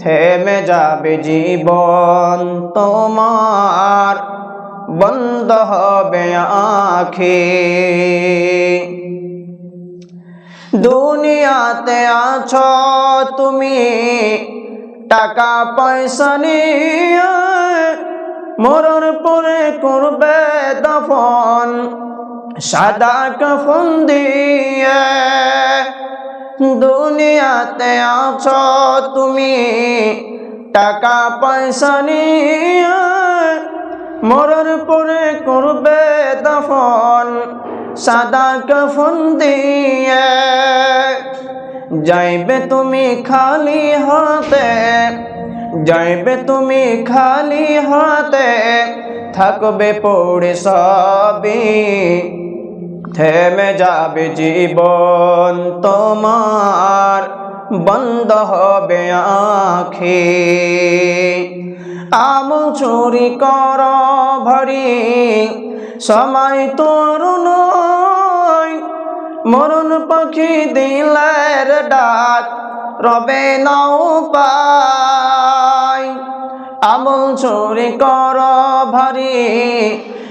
থেমে যাবে জীবন তোমার, বন্ধ হবে আখি। দুনিয়াতে আছো তুমি, টাকা পয়সা নিয়ে মরণ পরে করবে দফন, সাদা কফন দিয়ে। দুনিয়াতে আছ তুমি। টাকা পয়সা নিয়ে মরণ পরে করবে দফন, সাদা কফন দিয়ে। যাইবে তুমি খালি হাতে, যাইবে তুমি খালি হাতে, থাকবে পড়ে সবই। থেমে যাবে জীবন তোমার, বন্ধ হবে আখি। আমল চুরি কর ভরি, সময় তোর নয় মরণ পাখি দিলের ডাক, রবে নাও পাই আমল চুরি কর ভরি,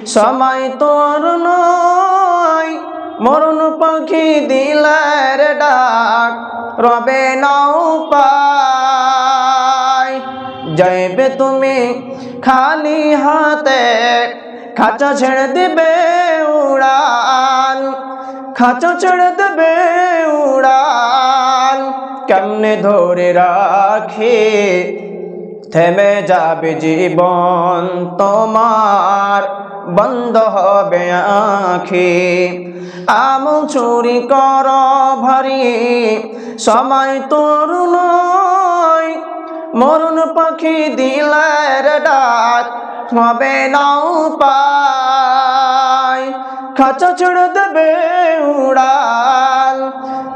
সময় তোর নয় মরণ পাখি দিলের ডাক, রবে নাও পাই যাইবে তুমি খালি হাতে, খাঁচা ছেড়ে দেবে উড়াল, খাঁচা ছেড়ে দেবে উড়াল। কেমনে ধরে রাখি, থেমে যাবে জীবন তোমার। বন্ধ হবে আখি। আমল চুরি কর ভারি। সময় তোর নয়। মরণ পাখি দিলের ডাক হবে নাও পাই। খাঁচা ছেড়ে দেবে উড়াল।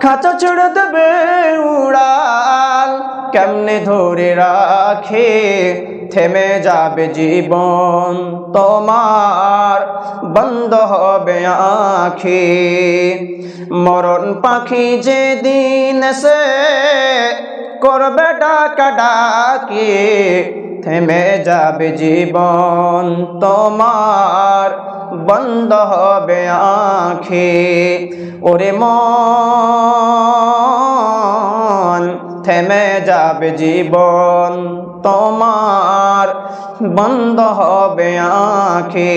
খাঁচা ছেড়ে দেবে উড়াল। কেমনে ধরে রাখে? থেমে যাবে জীবন তোমার, বন্ধ হবে আখি। মরণ পাখি যে দিন সে করবে ডাকা ডাকি, থেমে যাবে জীবন তোমার, বন্ধ হবে আখি। ওরে মন থেমে যাবে জীবন তোমার বন্ধ হবে আখি